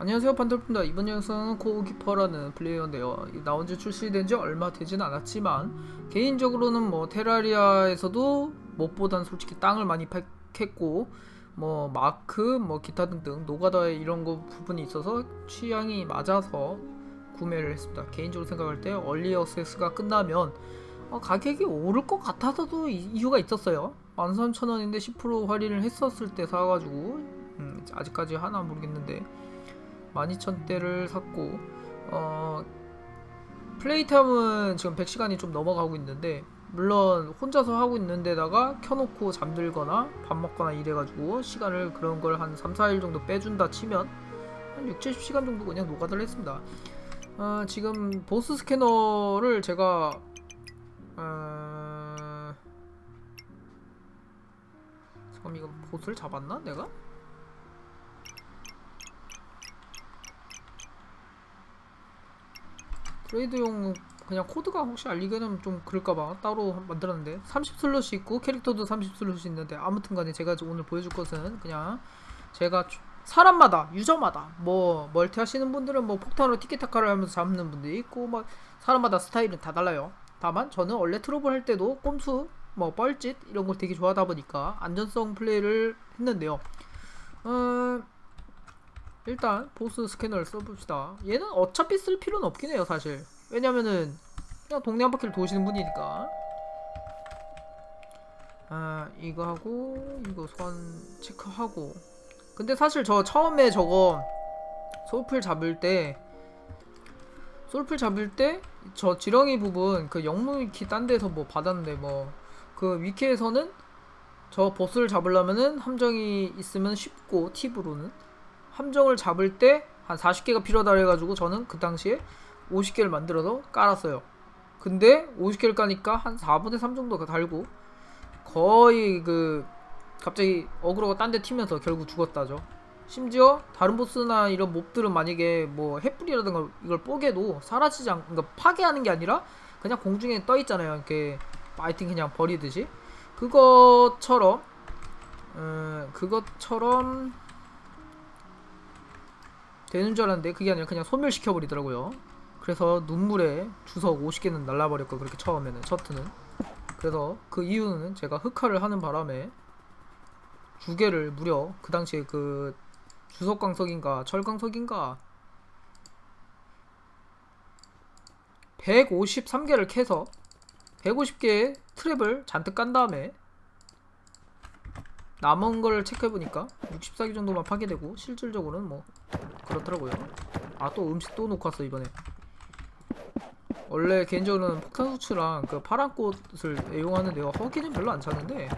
안녕하세요 반돌입니다. 이번 영상은 코우기퍼라는 플레이어인데요. 이 나온 지 출시된 지 얼마 되진 않았지만 개인적으로는 뭐 테라리아에서도 못보단 솔직히 땅을 많이 팩했고 뭐 마크 뭐 기타 등등 노가다에 이런 거 부분이 있어서 취향이 맞아서 구매를 했습니다. 개인적으로 생각할 때 얼리 어세스가 끝나면 어, 가격이 오를 것 같아서도 이- 이유가 있었어요. 13,000원인데 10% 할인을 했었을 때 사가지고 음, 아직까지 하나 모르겠는데 12,000대를 샀고 어 플레이타임은 지금 100시간이 좀 넘어가고 있는데 물론 혼자서 하고 있는데다가 켜놓고 잠들거나 밥 먹거나 이래가지고 시간을 그런 걸 한 3, 4일 정도 빼준다 치면 한 6, 70시간 정도 그냥 노가다를 했습니다 어, 지금 보스 스캐너를 제가 어... 잠깐 이거 보스를 잡았나 내가? 레이드용 그냥 코드가 혹시 알리게는 좀 그럴까봐 따로 만들었는데 30 슬롯이 있고 캐릭터도 30 슬롯이 있는데 아무튼 간에 제가 오늘 보여줄 것은 그냥 제가 주- 사람마다 유저마다 뭐 멀티 하시는 분들은 뭐 폭탄으로 티켓타카를 하면서 잡는 분들이 있고 막 사람마다 스타일은 다 달라요. 다만 저는 원래 트러블 할 때도 꼼수 뭐 뻘짓 이런 걸 되게 좋아하다 보니까 안전성 플레이를 했는데요. 어, 일단 보스 스캐너를 써봅시다. 얘는 어차피 쓸 필요는 없긴 해요, 사실. 왜냐면은 그냥 동네 한 바퀴를 도시는 분이니까. 아 이거 하고 이거 소환 체크하고. 근데 사실 저 처음에 저거 소울풀 잡을 때 소울풀 잡을 때 저 지렁이 부분 그 영무위키 딴 데서 뭐 받았는데 뭐 그 위키에서는 저 보스를 잡으려면은 함정이 있으면 쉽고 팁으로는 함정을 잡을 때 한 40개가 필요하다 그래가지고 저는 그 당시에 50개를 만들어서 깔았어요. 근데 50개를 까니까 한 4분의 3 정도가 달고 거의 그 갑자기 어그로가 딴 데 튀면서 결국 죽었다죠. 심지어 다른 보스나 이런 몹들은 만약에 뭐 햇불이라든가 이걸 뽀개도 사라지지 않, 그러니까 파괴하는 게 아니라 그냥 공중에 떠 있잖아요. 이렇게 파이팅 그냥 버리듯이 그것처럼 음, 그것처럼 되는 줄 알았는데 그게 아니라 그냥 소멸시켜 버리더라고요. 그래서 눈물에 주석 50개는 날라버렸고 그렇게 처음에는 셔트는 그래서 그 이유는 제가 흑화를 하는 바람에 두 개를 무려 그 당시에 그 주석광석인가 철광석인가 153개를 캐서 150개의 트랩을 잔뜩 깐 다음에 남은 걸 체크해보니까 64개 정도만 파괴되고 실질적으로는 뭐 그렇더라고요. 아 또 음식 또 놓고 왔어 이번에. 원래 개인적으로는 폭탄 수치랑 그 파란 꽃을 애용하는데요. 허기는 별로 안 차는데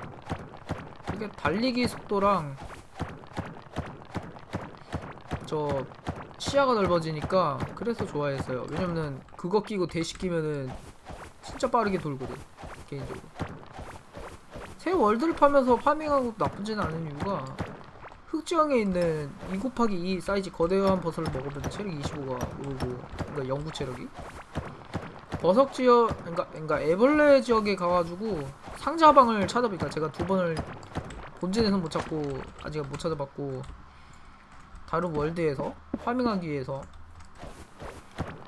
이게 달리기 속도랑 저 시야가 넓어지니까 그래서 좋아했어요. 왜냐면은 그거 끼고 대시 끼면은 진짜 빠르게 돌거든 개인적으로 새 월드를 파면서 파밍하고 나쁘진 않은 이유가 흑지왕에 있는 2 곱하기 2 사이즈 거대한 버섯을 먹으면 체력이 25가 오르고 그러니까 영구 체력이 버섯 지역 그러니까 그러니까 애벌레 지역에 가가지고 상자방을 찾아보니까 제가 두 번을 본진에서 못 찾고 아직 못 찾아봤고 다른 월드에서 파밍하기 위해서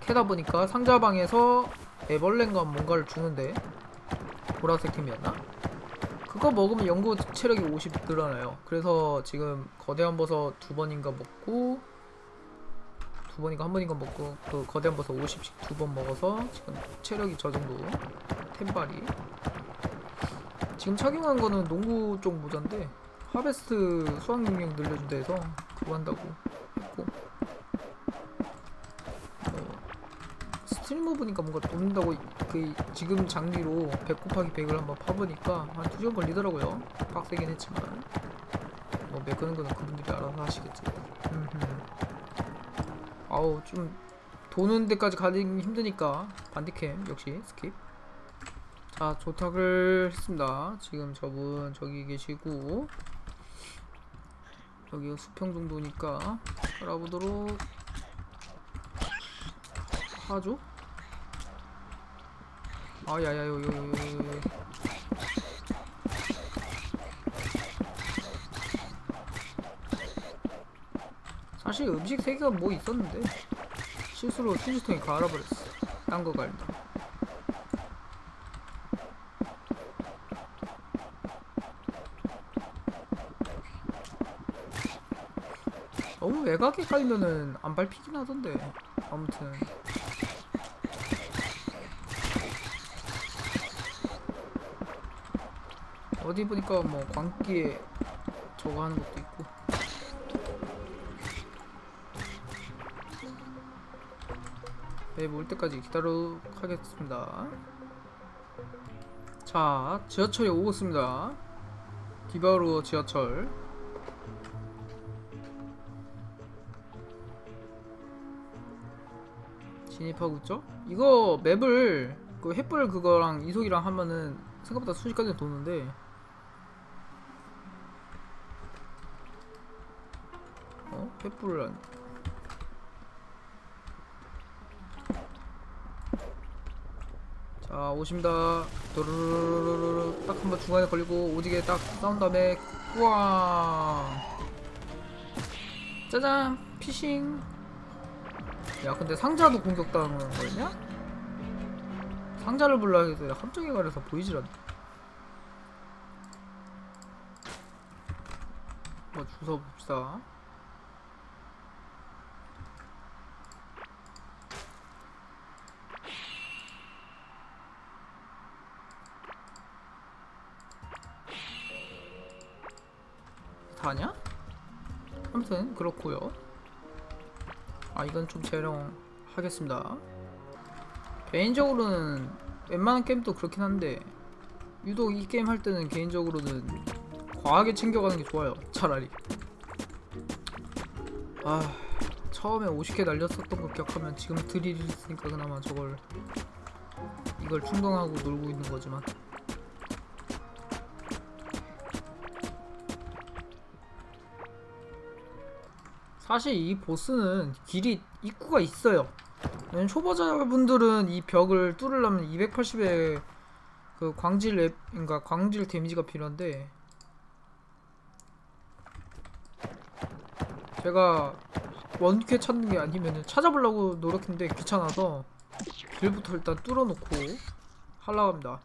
캐다 보니까 상자방에서 애벌레인가 뭔가를 주는데 보라색 팀이었나? 그거 먹으면 연구 체력이 50 늘어나요. 그래서 지금 거대한 버섯 두 번인가 먹고 두 번인가 한 번인가 먹고 그 거대한 버섯 50씩 두 번 먹어서 지금 체력이 저 정도 템발이 지금 착용한 거는 농구 쪽 모자인데 하베스트 수확 능력 늘려준다 해서 그거 한다고 했고 어, 스트리머 보니까 뭔가 돕는다고 그 지금 장비로 100 곱하기 100을 한번 파보니까 한 2시간 걸리더라고요. 빡세긴 했지만. 뭐 메꾸는 거는 그분들이 알아서 하시겠지. 아우 좀 도는 데까지 가기 힘드니까 반디캠 역시 스킵. 자 조탁을 했습니다. 지금 저분 저기 계시고. 저기 수평 정도니까 알아보도록 하죠 아야야 요요요요 사실 음식 세 개가 뭐 있었는데 실수로 틴지통에 갈아버렸어. 딴 거 갈다. 너무 외곽에 깔면은 안 밟히긴 하던데. 아무튼 어디 보니까 뭐 광기에 저거 하는 것도 있고. 맵 올 때까지 기다리도록 하겠습니다. 자, 지하철이 오고 있습니다. 디바로 지하철. 진입하고 있죠? 이거 맵을 그 횃불 그거랑 이속이랑 하면은 생각보다 순식간에 도는데 어? 횃불을 안 자 오십니다. 도르르르르르 딱 한 번 중간에 걸리고 오지게 딱 싸운 다음에 우와 짜잔! 피싱. 야 근데 상자도 공격당하는 거였냐? 상자를 불러야 해서 함정에 가려서 보이질 않네. 뭐 주워 봅시다 다냐? 아무튼 그렇고요. 아 이건 좀 재롱하겠습니다. 개인적으로는 웬만한 게임도 그렇긴 한데 유독 이 게임 할 때는 개인적으로는 과하게 챙겨가는 게 좋아요 차라리. 아 처음에 50개 날렸었던 거 기억하면 지금 드릴 있으니까 그나마 저걸 이걸 충동하고 놀고 있는 거지만 사실 이 보스는 길이 입구가 있어요. 초보자분들은 이 벽을 뚫으려면 280의 그 광질 랩, 그러니까 광질 데미지가 필요한데 제가 원캐 찾는 게 아니면 찾아보려고 노력했는데 귀찮아서 길부터 일단 뚫어놓고 하려고 합니다.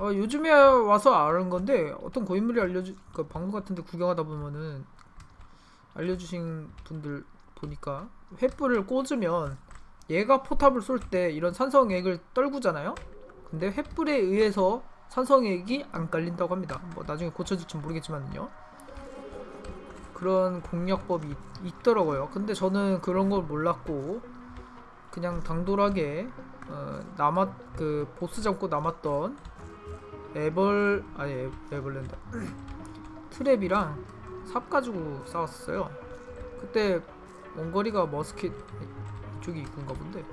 어, 요즘에 와서 아는 건데 어떤 고인물이 알려주 그 방송 같은데 구경하다 보면은 알려주신 분들 보니까 횃불을 꽂으면 얘가 포탑을 쏠 때 이런 산성액을 떨구잖아요. 근데 횃불에 의해서 산성액이 안 깔린다고 합니다. 뭐 나중에 고쳐질지 모르겠지만요. 그런 공략법이 있, 있더라고요. 근데 저는 그런 걸 몰랐고 그냥 당돌하게 어, 남았 그 보스 잡고 남았던 에벌 아니 에- 에벌랜드 트랩이랑 삽 가지고 싸웠어요. 그때 원거리가 머스킷 이쪽이 있군가 본데.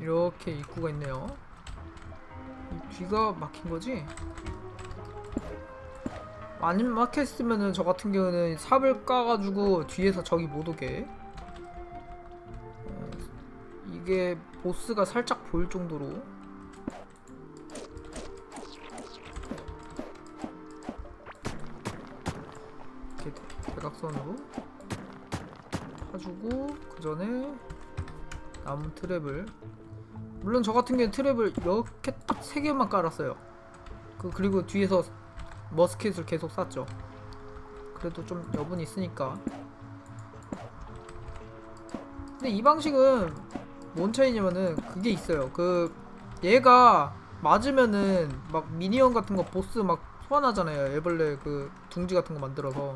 이렇게 입구가 있네요. 이 뒤가 막힌 거지? 안 막혔으면은 저 같은 경우는 삽을 까가지고 뒤에서 적이 못 오게. 어, 이게 보스가 살짝 보일 정도로 대- 대각선으로 파주고 그 전에 남은 트랩을 물론 저 같은 경우는 트랩을 이렇게 딱 세 개만 깔았어요. 그 그리고 뒤에서 머스켓을 계속 쐈죠. 그래도 좀 여분이 있으니까. 근데 이 방식은 뭔 차이냐면은 그게 있어요. 그 얘가 맞으면은 막 미니언 같은 거 보스 막 소환하잖아요. 애벌레 그 둥지 같은 거 만들어서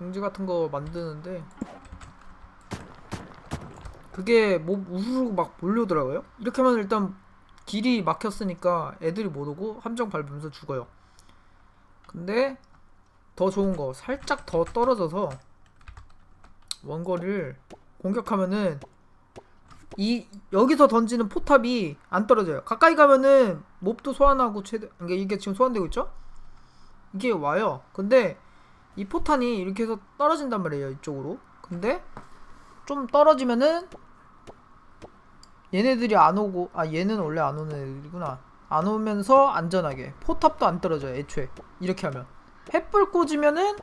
둥지 같은 거 만드는데 그게 뭐 우르르 막 몰려오더라고요. 이렇게 하면 일단 길이 막혔으니까 애들이 못 오고 함정 밟으면서 죽어요. 근데 더 좋은 거 살짝 더 떨어져서 원거리를 공격하면은 이 여기서 던지는 포탑이 안 떨어져요. 가까이 가면은 몹도 소환하고 최대 이게 지금 소환되고 있죠? 이게 와요. 근데 이 포탄이 이렇게 해서 떨어진단 말이에요. 이쪽으로. 근데 좀 떨어지면은 얘네들이 안 오고 아 얘는 원래 안 오는 애들이구나. 안 오면서 안전하게 포탑도 안 떨어져요 애초에 이렇게 하면 햇불 꽂으면은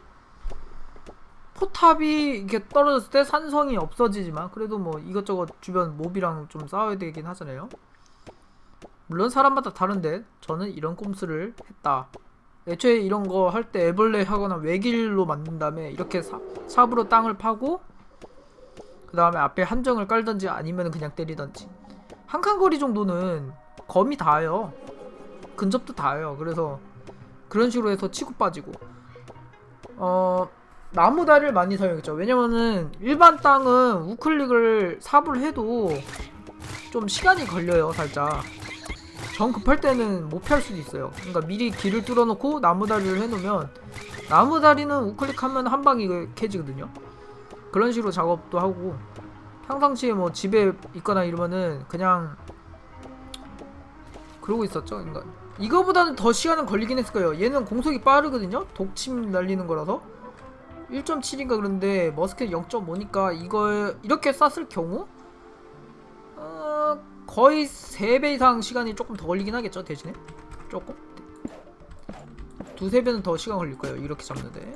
포탑이 이렇게 떨어졌을 때 산성이 없어지지만 그래도 뭐 이것저것 주변 몹이랑 좀 싸워야 되긴 하잖아요 물론 사람마다 다른데 저는 이런 꼼수를 했다 애초에 이런 거 할 때 애벌레 하거나 외길로 만든 다음에 이렇게 사, 삽으로 땅을 파고 그 다음에 앞에 한정을 깔던지 아니면 그냥 때리던지. 한 칸 거리 정도는 검이 닿아요. 근접도 닿아요. 그래서 그런 식으로 해서 치고 빠지고. 어 나무다리를 많이 사용했죠. 왜냐면은 일반 땅은 우클릭을 삽을 해도 좀 시간이 걸려요 살짝 정 급할 때는 못 피할 수도 있어요 그러니까 미리 길을 뚫어놓고 나무다리를 해놓으면 나무다리는 우클릭하면 한 방이 그 캐지거든요 그런 식으로 작업도 하고 평상시에 뭐 집에 있거나 이러면은 그냥 그러고 있었죠. 그러니까 이거보다는 더 시간은 걸리긴 했을 거예요. 얘는 공속이 빠르거든요. 독침 날리는 거라서 1.7인가 그런데 머스켓 0.5니까 이걸 이렇게 쐈을 경우 어, 거의 3배 이상 시간이 조금 더 걸리긴 하겠죠. 대신에 조금 두세 배는 더 시간 걸릴 거예요. 이렇게 잡는데.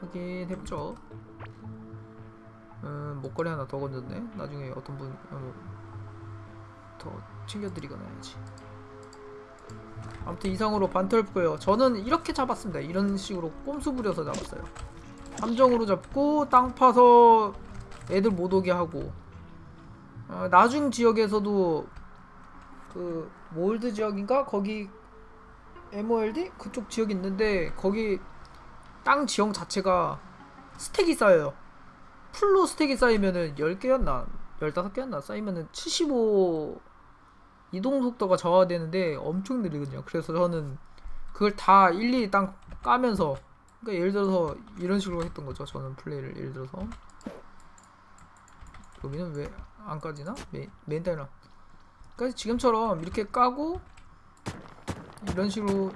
확인해보죠. 음, 목걸이 하나 더 건졌네. 나중에 어떤 분, 어, 더 챙겨드리거나 해야지. 아무튼 이상으로 반털고요. 저는 이렇게 잡았습니다. 이런 식으로 꼼수 부려서 잡았어요. 함정으로 잡고 땅 파서 애들 못 오게 하고 어, 나중 지역에서도 그 몰드 지역인가 거기 MOLD 그쪽 지역 있는데 거기 땅 지형 자체가 스택이 쌓여요. 풀로 스택이 쌓이면은 10개였나? 15개였나? 쌓이면은 75 이동 속도가 저하되는데 엄청 느리거든요. 그래서 저는 그걸 다 일일이 땅 까면서 그러니까 예를 들어서 이런 식으로 했던 거죠. 저는 플레이를 예를 들어서 여기는 왜 안 까지나? 메인, 타이랑 그러니까 지금처럼 이렇게 까고 이런 식으로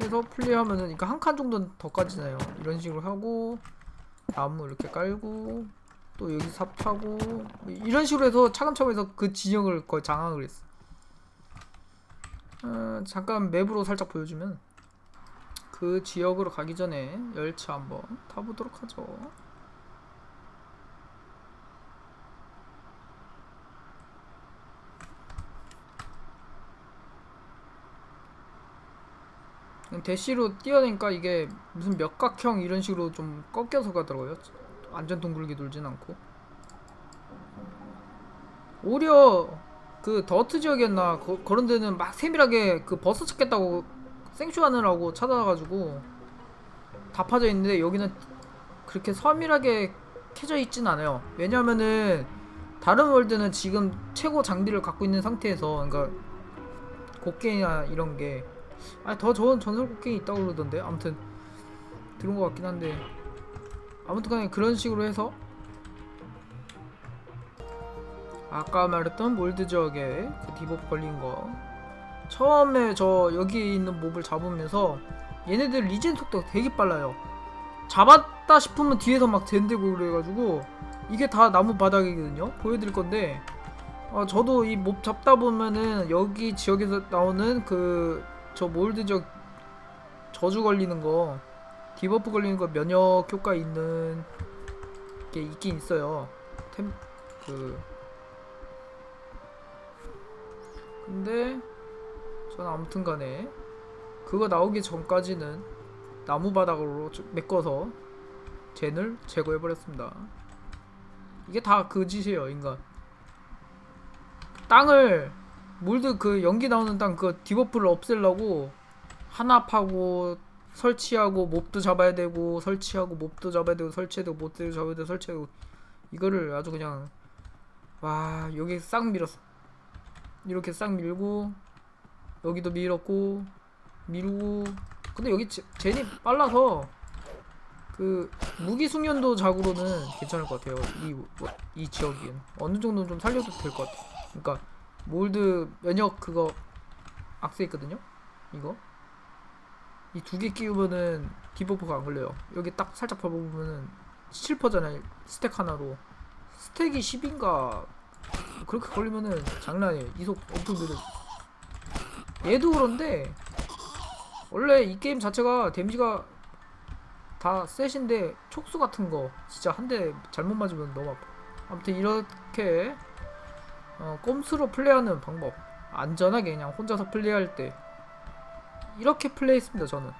해서 플레이하면은 그러니까 한 칸 정도는 더 까지나요. 이런 식으로 하고 나무 이렇게 깔고 또 여기 삽 타고 이런 식으로 해서 차근차근 해서 그 진영을 거의 장악을 했어. 어, 잠깐 맵으로 살짝 보여주면 그 지역으로 가기 전에 열차 한번 타보도록 하죠. 대시로 뛰어내니까 이게 무슨 몇각형 이런 식으로 좀 꺾여서 가더라고요. 완전 둥글게 돌진 않고. 오히려 그 더트 지역이었나 거, 그런 데는 막 세밀하게 그 버스 찾겠다고 생쇼하느라고 찾아가지고 다 파져 있는데 여기는 그렇게 서밀하게 캐져 있진 않아요. 왜냐면은 다른 월드는 지금 최고 장비를 갖고 있는 상태에서 그러니까 곡괭이나 이런 게 아니 더 좋은 전설 곡괭이 있다고 그러던데. 아무튼 들은 것 같긴 한데. 아무튼 간에 그런 식으로 해서 아까 말했던 몰드 지역에 그 디버프 걸린 거. 처음에 저 여기 있는 몹을 잡으면서 얘네들 리젠 속도가 되게 빨라요. 잡았다 싶으면 뒤에서 막 젠되고 그래가지고 이게 다 나무 바닥이거든요. 보여드릴 건데. 어, 저도 이 몹 잡다 보면은 여기 지역에서 나오는 그 저 몰드 지역 저주 걸리는 거 디버프 걸리는 거 면역 효과 있는 게 있긴 있어요 템 그 근데 전 아무튼 간에 그거 나오기 전까지는 나무 바닥으로 좀 메꿔서 젠을 제거해 버렸습니다. 이게 다 그 짓이에요, 인간. 땅을 몰드 그 연기 나오는 땅 그 디버프를 없애려고 하나 파고 설치하고 몹도 잡아야 되고 설치하고 몹도 잡아야 되고 설치해야 되고 몹도 잡아야 되고 설치하고 이거를 아주 그냥 와 여기 싹 밀었어. 이렇게 싹 밀고 여기도 밀었고 밀고 근데 여기 제, 젠이 빨라서 그 무기 숙련도 작으로는 괜찮을 것 같아요. 이, 이 지역은 어느 정도는 좀 살려도 될 것 같아. 그러니까 몰드 면역 그거 악세 있거든요? 이거? 이 두 개 끼우면은 디버프가 안 걸려요. 여기 딱 살짝 봐보면은 7%잖아요 스택 하나로. 스택이 10인가? 그렇게 걸리면은 장난 아니에요 이속 엄청 느려 얘도 그런데 원래 이 게임 자체가 데미지가 다 셋인데 촉수 같은 거 진짜 한 대 잘못 맞으면 너무 아파. 아무튼 이렇게 어, 꼼수로 플레이하는 방법. 안전하게 그냥 혼자서 플레이할 때. 이렇게 플레이했습니다 저는.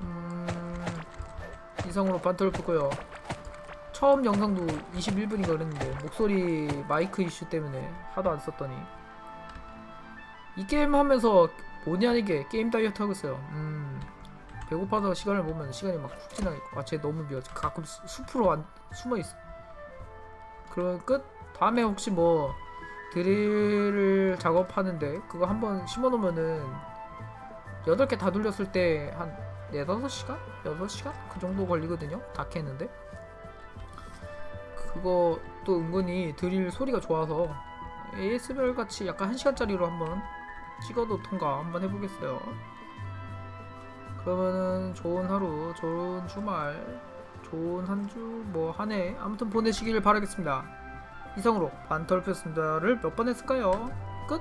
음, 이상으로 반터를 풀고요. 처음 영상도 21분인가 그랬는데 목소리 마이크 이슈 때문에 하도 안 썼더니. 이 게임 하면서 본의 아니게 게임 다이어트 하고 있어요. 음 배고파서 시간을 보면 시간이 막 훅 지나가고. 아쟤 너무 미워. 가끔 수, 숲으로 안, 숨어있어 그럼 끝? 다음에 혹시 뭐 드릴 작업하는데 그거 한번 심어놓으면은 8개 다 돌렸을 때 한 4, 5시간? 6시간? 그 정도 걸리거든요? 다 캐는데? 그거 또 은근히 드릴 소리가 좋아서 ASMR 같이 약간 1시간짜리로 한번 찍어도 통과 한번 해보겠어요. 그러면은 좋은 하루 좋은 주말 좋은 한 주 뭐 한 해 아무튼 보내시길 바라겠습니다 이상으로 반털표습니다를 몇 번 했을까요? 끝